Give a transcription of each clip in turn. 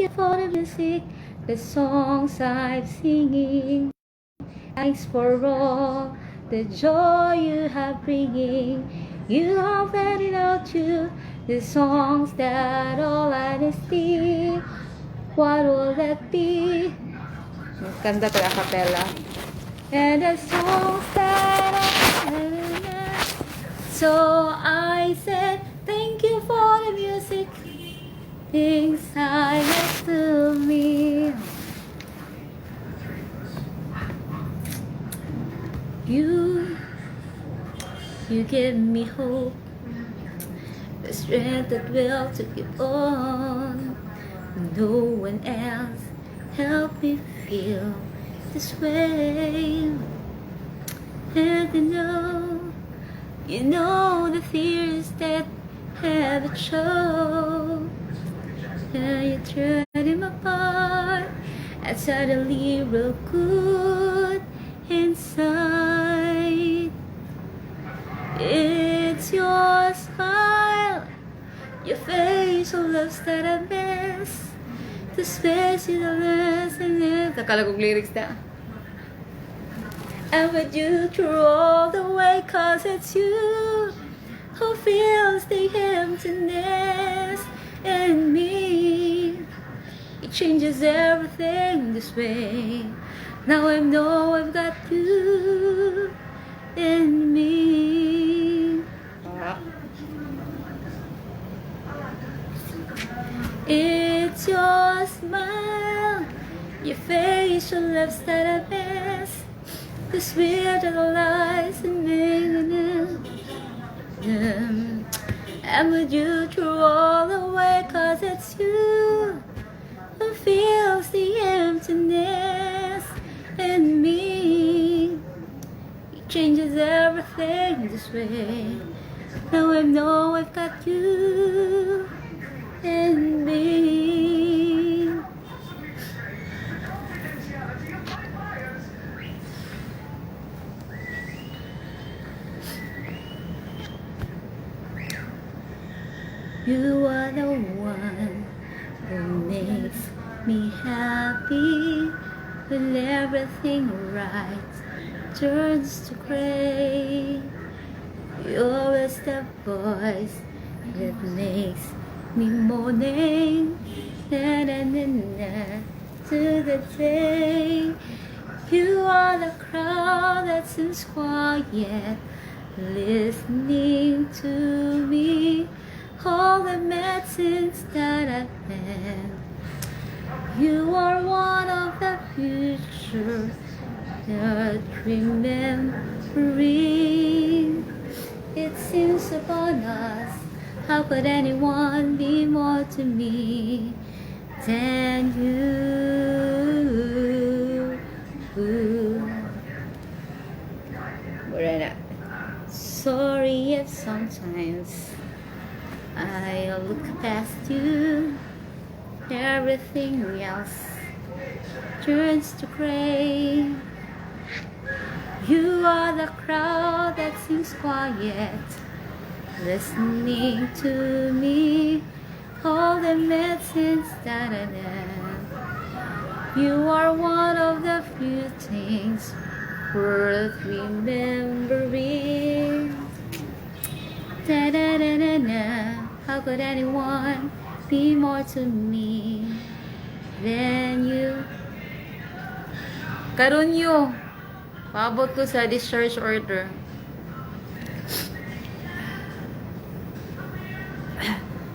you for the music, the songs I'm singing. Thanks for all the joy you have bringing. You have it out to the songs that all honesty. What will that be? Kanta to a cappella. And the songs that I So I said, thank you for the music. Things I left to me. You, you give me hope, the strength that will to keep on. No one else help me feel this way. And you know, you know the fears that have a show. And you turn them apart, and suddenly real good inside. It's your smile, your face of loves that I miss. The space in the lesson. Nakala lyrics na. And with you through all the way, cause it's you who feels the emptiness in me. It changes everything this way. Now I know I've got you in me. It's your smile, your face, your lips that I miss. The sweet little lies in me. I'm with you through all the way, cause it's you who feels the emptiness in me. It changes everything this way. Now I know I've got you and me. You are the one who makes me happy when everything right turns to gray. You're always the voice that makes me moaning na na na na to the day. You are the crowd that seems quiet, listening to me. All the medicines that I've had. You are one of the future that remembering. It seems upon us. How could anyone be more to me than you? We're at Sorry if sometimes Look past you. Everything else turns to gray. You are the crowd that seems quiet, listening to me. All the medicines that I have. You are one of the few things worth remembering. Da da da da da. How could anyone be more to me than you? Karunyo, paabot ko sa discharge order.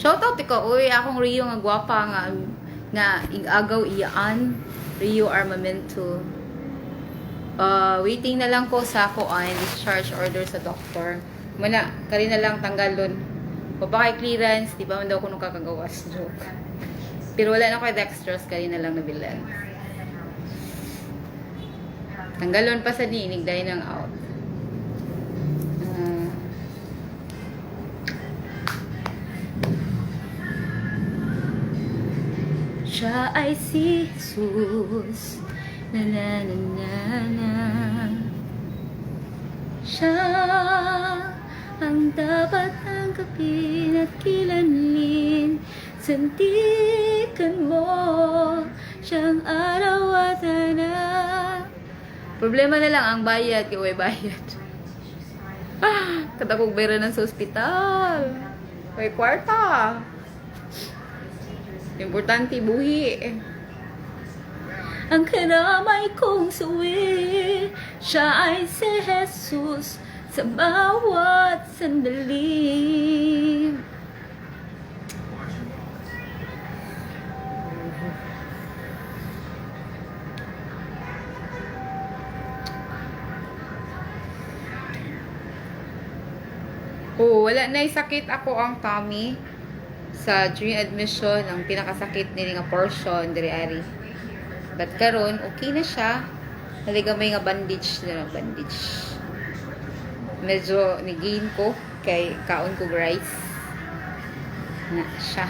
Shoutout ikaw, uy, akong Rio nga gwapa nga nga igagaw iyaan Rio Armamento. Uh, waiting na lang ko sa ako ang discharge order sa doctor. Muna, kali na lang tanggalon. Babakay clearance, di ba man ko nung kakagawas. Joke. Pero wala na ko dextrose, kali na lang nabilan. Tanggalon pa sa dinig dahil ng out. Ah. siya ay si Jesus. Na na na na na. Siya ang dapat tanggapin at kilanlin. Sandik balikan mo Siyang araw at anak Problema na lang ang bayad, kaya bayad. Ah, katakog bayra ng sa ospital. May kwarta. Importante buhi. Ang karamay kong suwi, siya ay si Jesus sa bawat sandali. Oh, wala na sakit ako ang tummy sa during admission ang pinakasakit nili nga portion diri ari. But karon okay na siya. Naligamay nga bandage na bandage. Medyo ni-gain ko kay kaon ko rice. Na siya.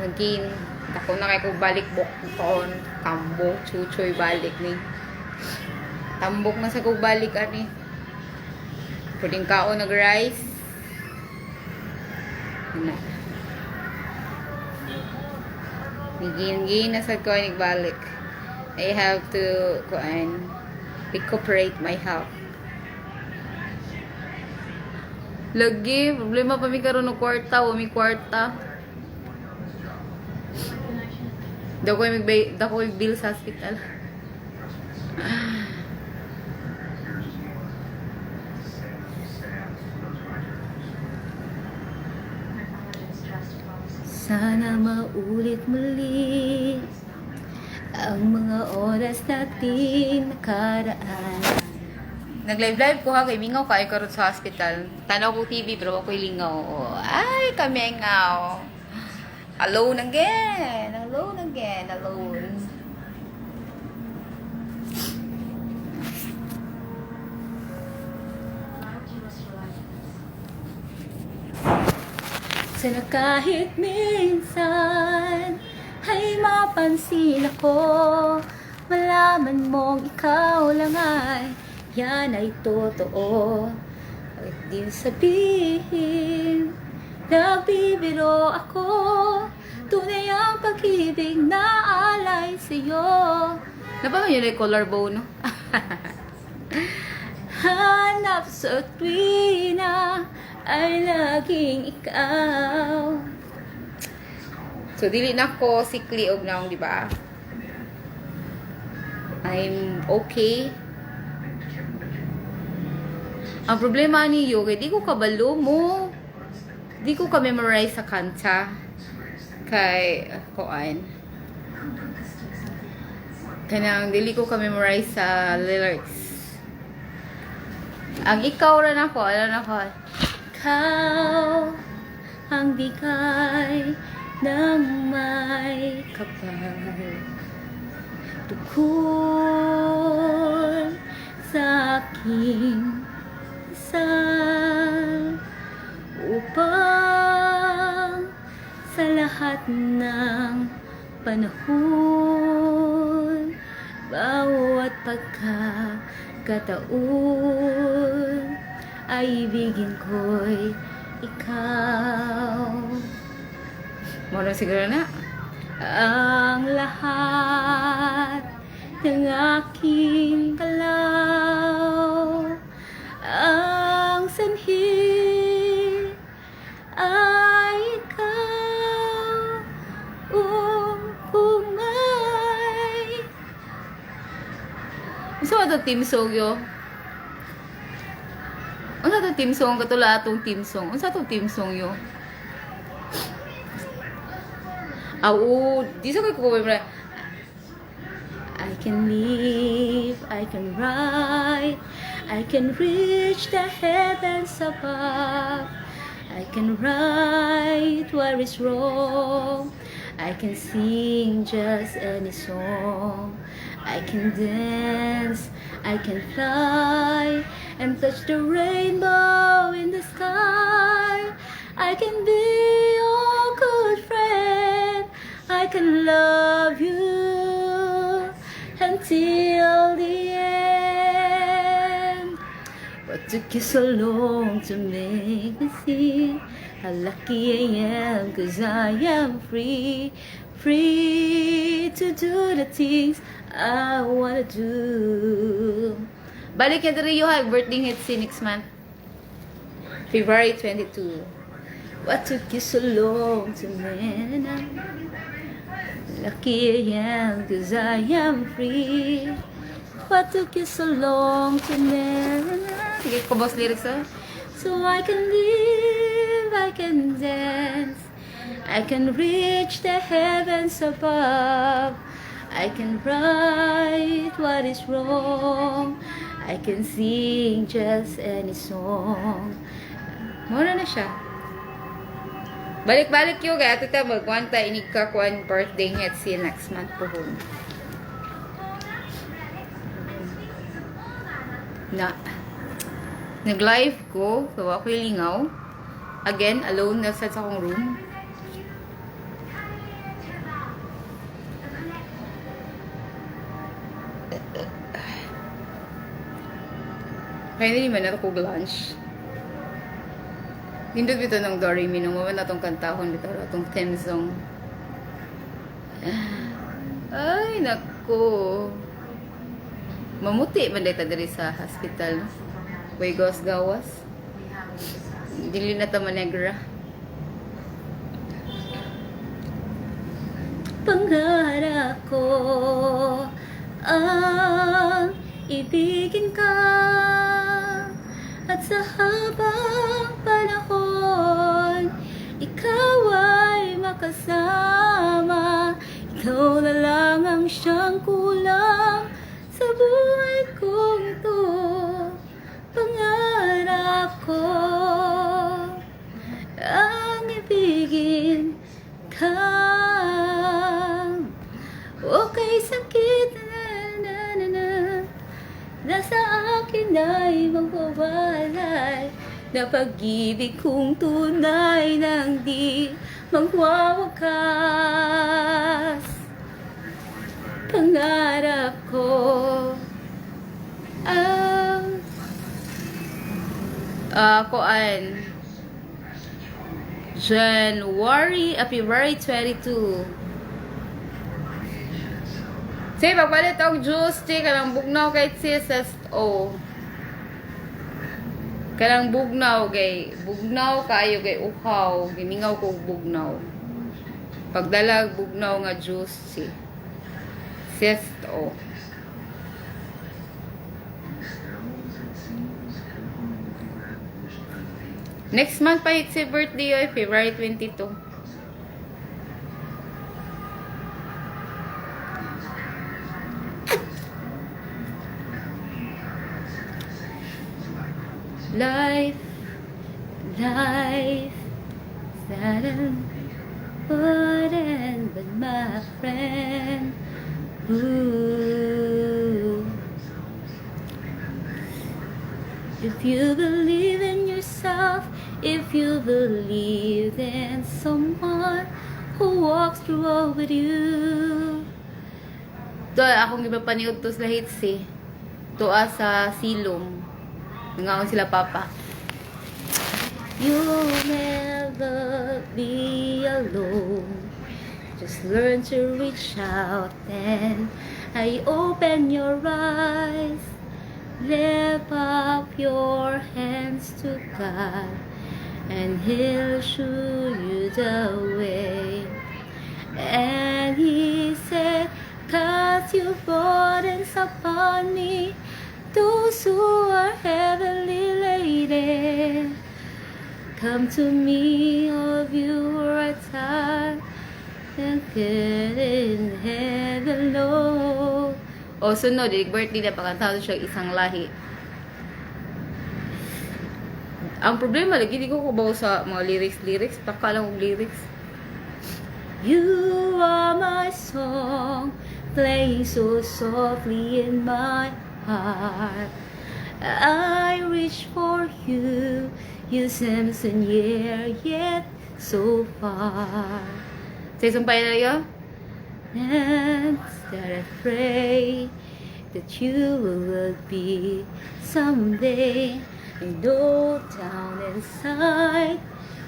Nag-gain. Ako na kay ko balik bok taon. Tambo, chuchoy balik ni. Tambok na sa kog balik ani. Pwedeng kaon nag rice. Na. Nigin-gin na sa ko balik. I have to kuan recuperate my health. Lagi, problema pa mi karon ng kwarta, o mi kwarta. Daw ko mig daw ko bill sa hospital. Sana maulit muli ang mga oras natin nakaraan. Nag-live-live ko ha, kay Mingaw kayo karon sa hospital. Tanaw ko TV, pero ako'y lingaw. Ay, kami ngaw. Alone again. Alone again. Alone. Sana kahit minsan ay mapansin ako Malaman mong ikaw lang ay yan ay totoo At di sabihin Nagbibiro ako Tunay ang pag-ibig na alay sa'yo Napa yun ay collarbone, no? Hanap sa tuwina ay laging ikaw. So, dili na ko sikli og naong, di ba? I'm okay. Ang problema niyo, kay di ko kabalo mo. Di ko ka-memorize sa kanta. Kay, koan. Kanang, dili ko ka-memorize sa lyrics. Ang ikaw rin ako, alam na ko. Ikaw ang bigay ng may kapal. Tukol sa aking isal upang sa lahat ng panahon bawat pagkakataon ay ibigin ko'y ikaw. Moro siguro na. Ang lahat ng aking galaw ang Gusto mo ito team song yo? Unsa to team song atong team song? Unsa to team song yo? Oo, di sa ko I can live, I can write, I can reach the heavens above. I can write what is wrong. I can sing just any song. I can dance, I can fly and touch the rainbow in the sky. I can be your good friend. I can love you until the end. What took you so long to make me see how lucky I am? Cause I am free, free to do the things I wanna do. Balik ka diri ha, birthday hit si next month. February 22. What took you so long to mend? Lucky I am, cause I am free. What took you so long to mend? Sige, kubos lyrics ah. So I can live, I can dance. I can reach the heavens above. I can write what is wrong. I can sing just any song. Mura na siya. Balik-balik yung kaya ito tayo magkwanta inig ka kwan birthday niya at you next month po hon. Na. Nag-live ko, gawa ko yung lingaw. Again, alone na sa akong room. Kaya hindi man na ako lunch. Nindot bito ng Doremi nung maman na itong kantahon bito itong theme song. Ay, nako. Mamuti man dito diri sa hospital. Huegos gawas. Dili na ta manegra. Pangarap ko sa habang panahon ikaw ay makasama Na pag-ibig kong tunay nang di magwawakas. Pangarap ko ang Ah, kuan January, ah, February 22 Say, pagpalit og juice, ti, kanang bugnaw kay sis, o. Kanang bugnaw kay, bugnaw kayo kay uhaw, gimingaw ko bugnaw. Pagdalag bugnaw nga juice, si. Sis, o. Next month pa hit si birthday oy, February 22. Life, life, sudden wouldn't but my friend. Ooh. If you believe in yourself, if you believe in someone who walks through all with you. Ito, akong iba paniod to sa hits eh. Tuwa sa silong. Sila papa. You'll never be alone. Just learn to reach out and I open your eyes. Lift up your hands to God and He'll show you the way. And He said, Cast your burdens upon me, those who are heavily laden. Come to me, all of you who are tired and get in heaven low. O sunod, birthday na pagkantado siya isang lahi. Ang problema, lagi di ko kubaw sa mga lyrics-lyrics. Taka lang kong lyrics. You are my song, playing so softly in my heart. I reach for you, you Samson, yeah, yet so far. Say sumpay na yun? And that I pray that you will be someday. And know down inside,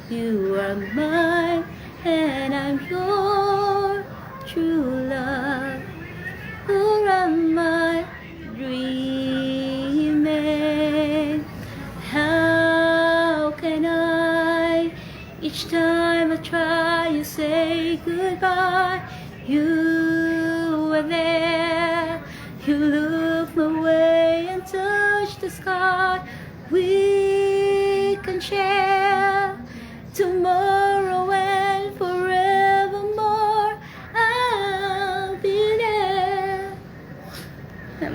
you are mine and I'm yours. true love. Who am I dreaming? How can I? Each time I try, you say goodbye. You were there. You look my way and touch the sky. We can share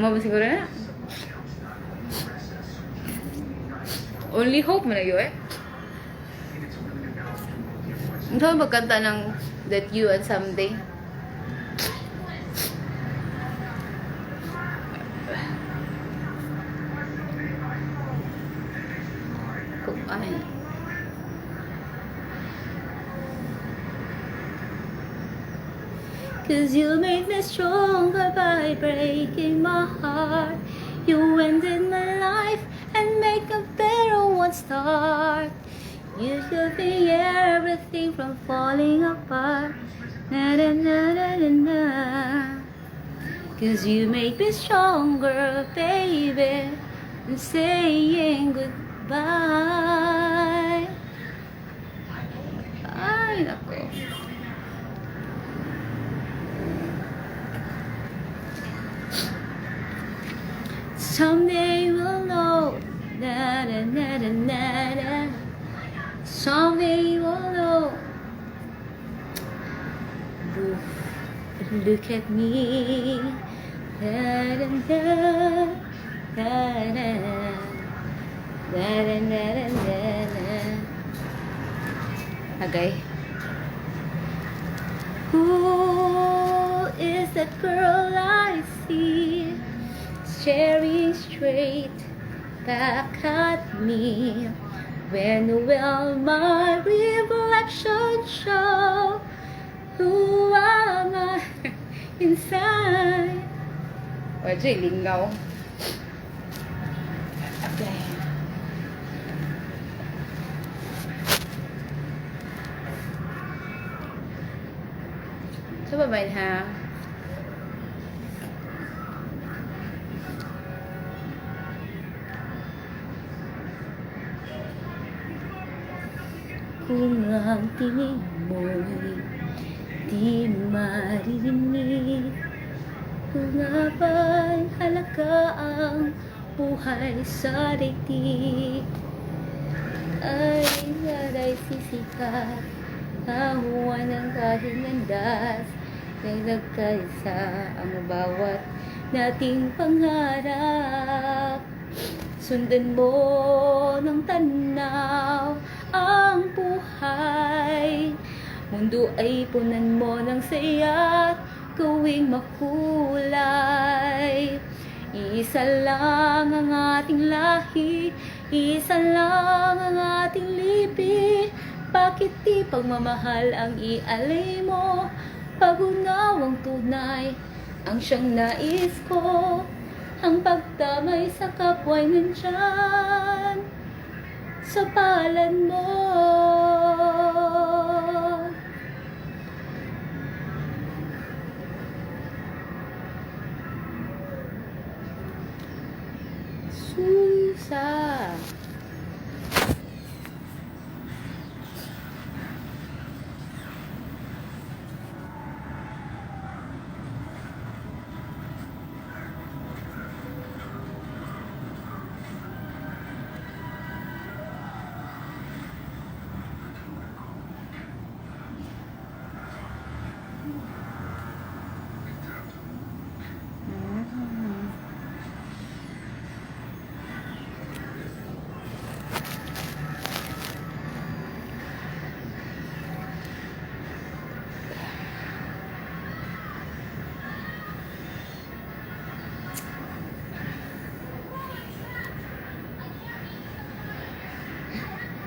Mo ba siguro na? Only hope mo na yun eh. Ito ang magkanta ng That You and Someday. Cause you made me stronger by breaking my heart. You ended my life and make a better one start. You should be everything from falling apart. Na na na na na na. Cause you make me stronger, baby. And saying goodbye. Na na na na, so many walls. Someone Look at me. Na na na na, na na na na na. da, da. Okay. Who is that girl I see staring straight back at me? When will my reflection show who am I inside? Or lingaw. Okay. So, bye ha. Kung ang tingin mo'y di maririnig. Nga ba'y halaga ang buhay sa daigdig. Ay naray sisikat Kahuan ng kahit landas Nagkagkaisa ang bawat nating pangarap. Sundan mo ng tanaw buhay. Mundo ay punan mo ng saya gawing makulay. Isa lang ang ating lahi Isa lang ang ating lipi. Bakit di pagmamahal ang ialay mo? Pagunaw ang tunay Ang siyang nais ko. Ang pagdamay sa kapwa'y nandyan Sa palad mo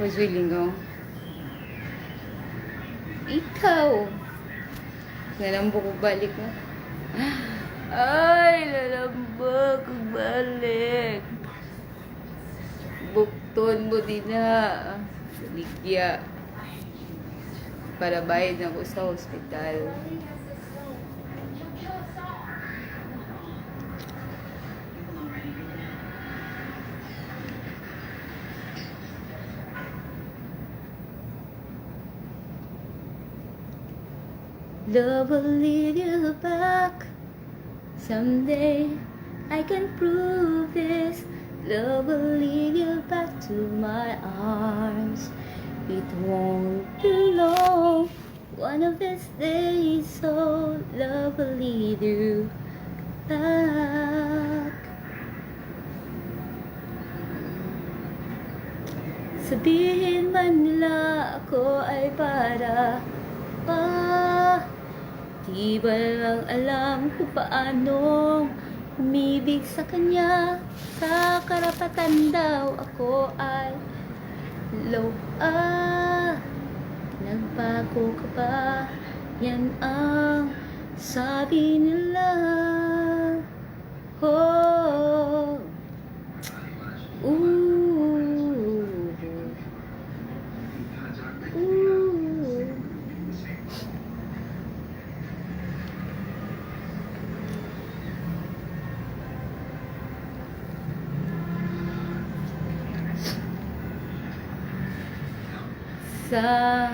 Was willing ko. Ikaw. Lalambo ko balik mo. Ay, lalambo ko balik. Bukton mo din na. Ligya. Para bayad ako sa hospital. Love will lead you back. Someday I can prove this. Love will lead you back to my arms. It won't be long. One of these days, so love will lead you back. Sabihin man nila ako ay para pa Di ba lang alam kung paano umibig sa kanya. Sa karapatan daw ako ay low ah. Nagbago ka ba? Yan ang sabi nila Oh Ooh Ooh sa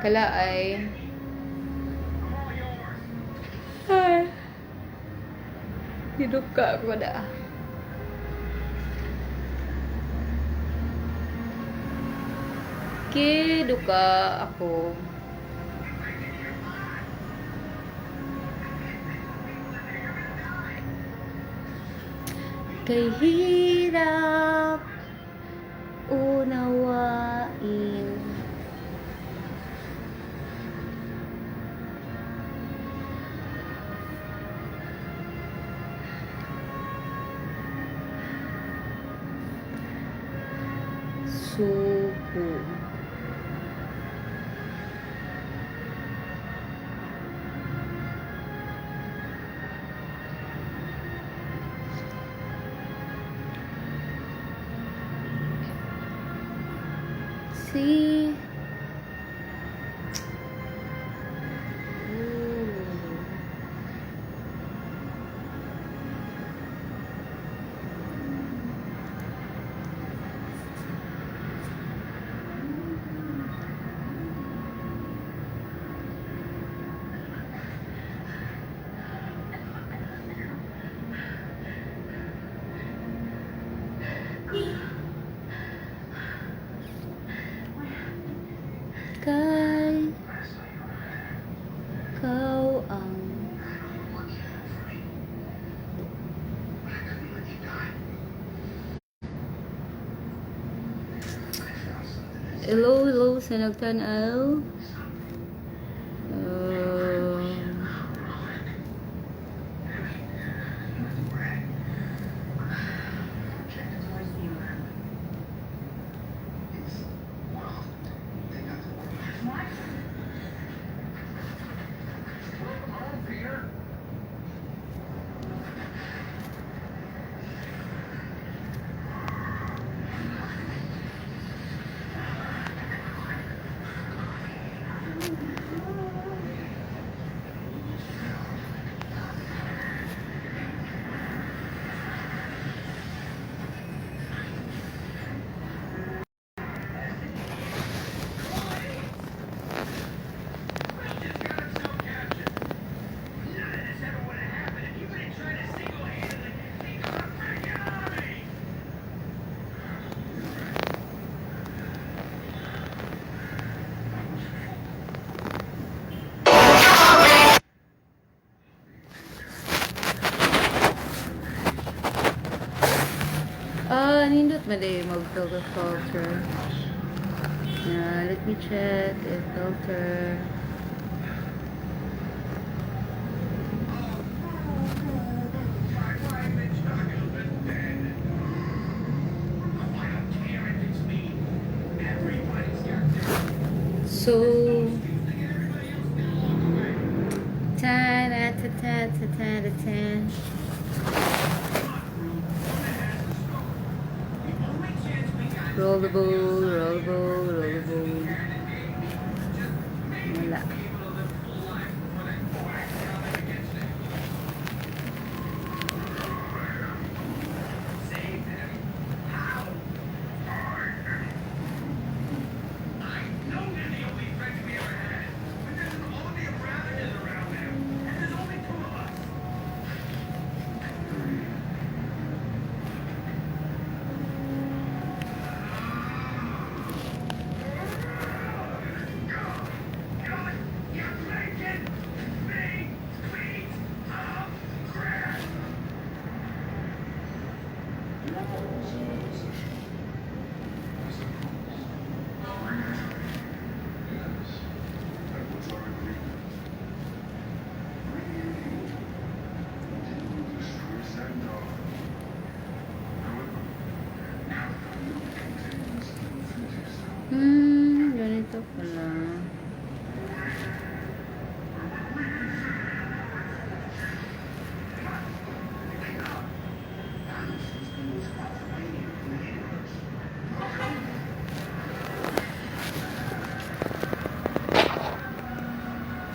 kala ay ay hidup ka ako na kiduka ako. Kay hirap unawain 苏武 kay kau ang Hello, hello sa nagtanaw. Madamog Togo Culture. Uh, let me check the filter. So ten out of ten to ten ten. Rab Rab